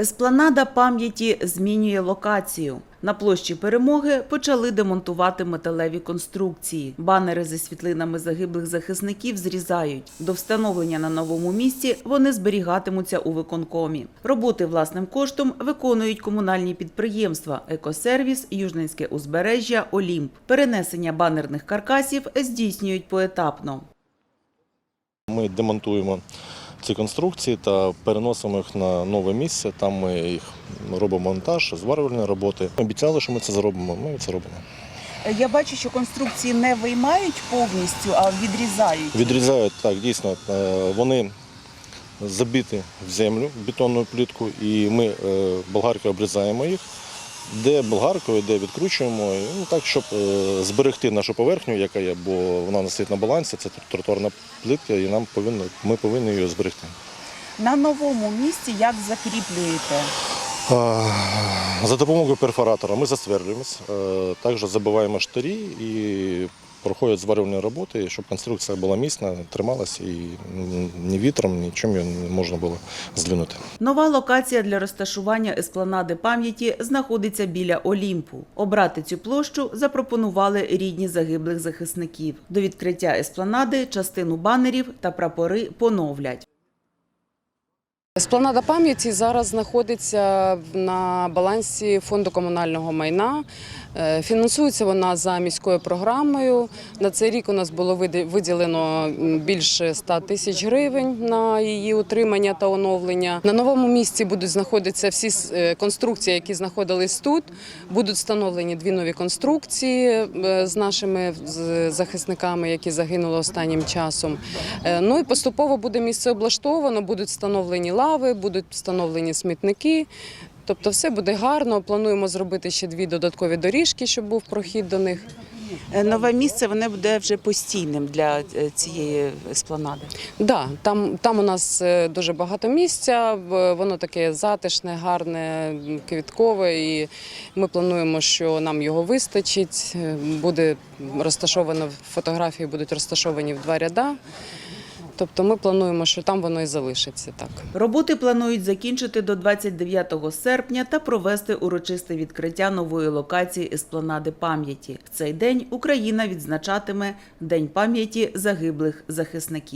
Еспланада пам'яті змінює локацію. На площі перемоги почали демонтувати металеві конструкції. Банери зі світлинами загиблих захисників зрізають. До встановлення на новому місці вони зберігатимуться у виконкомі. Роботи власним коштом виконують комунальні підприємства Екосервіс, Южненське узбережжя, Олімп. Перенесення банерних каркасів здійснюють поетапно. Ми демонтуємо ці конструкції та переносимо їх на нове місце. Там ми їх робимо монтаж, зварювальні роботи. Ми обіцяли, що ми це зробимо. Ми це робимо. Я бачу, що конструкції не виймають повністю, а відрізають. Відрізають так, дійсно. е, Вони забиті в землю, в бетонну плітку, і ми е, болгаркою обрізаємо їх. Де болгаркою, де відкручуємо, ну, так, щоб е, зберегти нашу поверхню, яка є, бо вона не стоїть на балансі, це тротуарна плитка, і нам повинно, ми повинні її зберегти. На новому місці як закріплюєте? За допомогою перфоратора ми засверлюємось, е, також забиваємо штирі і проходять зварювальні роботи, щоб конструкція була міцна, трималась і ні вітром, нічим її не можна було здвинути. Нова локація для розташування еспланади пам'яті знаходиться біля Олімпу. Обрати цю площу запропонували рідні загиблих захисників. До відкриття еспланади частину банерів та прапори поновлять. Еспланада пам'яті зараз знаходиться на балансі фонду комунального майна. Е, Фінансується вона за міською програмою. На цей рік у нас було виділено більше 100 тисяч гривень на її утримання та оновлення. На новому місці будуть знаходитися всі е, конструкції, які знаходились тут. Будуть встановлені дві нові конструкції е, з нашими захисниками, які загинули останнім часом. Ну і поступово буде місце облаштовано, будуть встановлені лави, будуть встановлені смітники. Тобто все буде гарно. Плануємо зробити ще дві додаткові доріжки, щоб був прохід до них. Е, Нове місце воно буде вже постійним для е, цієї еспланади. Да, там, там у нас е, дуже багато місця, воно таке затишне, гарне, квіткове, і ми плануємо, що нам його вистачить. Буде розташовано фотографії, будуть розташовані в два ряда. Тобто ми плануємо, що там воно і залишиться так. Роботи планують закінчити до 29 серпня та провести урочисте відкриття нової локації еспланади пам'яті. В цей день Україна відзначатиме День пам'яті загиблих захисників.